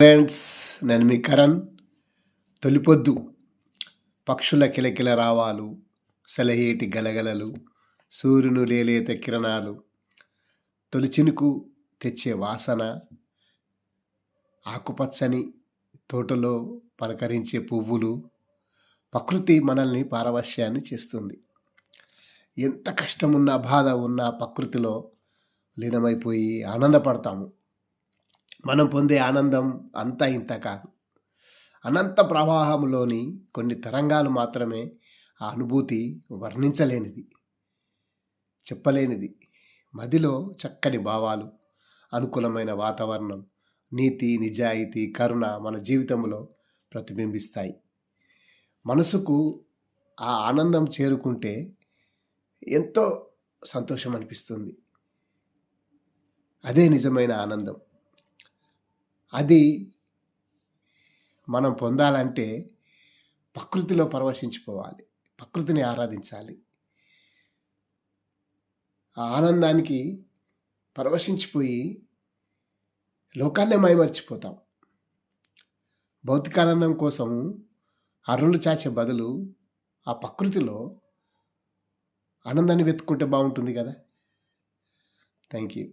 Friends నేను మీ కరణ్. తొలిపొద్దు. పక్షుల కిలకిల రావాలు సెలయేటి గలగలలు సూర్యుని లేలేత కిరణాలు తొలి చినుకు తెచ్చే వాసన ఆకుపచ్చని తోటలో పలకరించే పువ్వులు ప్రకృతి మనల్ని పారవశ్యాన్ని చేస్తుంది. ఎంత కష్టమున్నా బాధ ఉన్నా ప్రకృతిలో లీనమైపోయి ఆనందపడతాము. మనం పొందే ఆనందం అంతా ఇంత కాదు. అనంత ప్రవాహంలోని కొన్ని తరంగాలు మాత్రమే ఆ అనుభూతి వర్ణించలేనిది చెప్పలేనిది. మదిలో చక్కని భావాలు అనుకూలమైన వాతావరణం నీతి నిజాయితీ కరుణ మన జీవితంలో ప్రతిబింబిస్తాయి. మనసుకు ఆ ఆనందం చేరుకుంటే ఎంతో సంతోషం అనిపిస్తుంది. అదే నిజమైన ఆనందం. అది మనం పొందాలంటే ప్రకృతిలో పరవశించిపోవాలి. ప్రకృతిని ఆరాధించాలి. ఆ ఆనందానికి పరవశించిపోయి లోకాన్నే మైమర్చిపోతాం. భౌతికానందం కోసం అరులు చాచే బదులు ఆ ప్రకృతిలో ఆనందాన్ని వెతుక్కుంటే బాగుంటుంది కదా. Thank you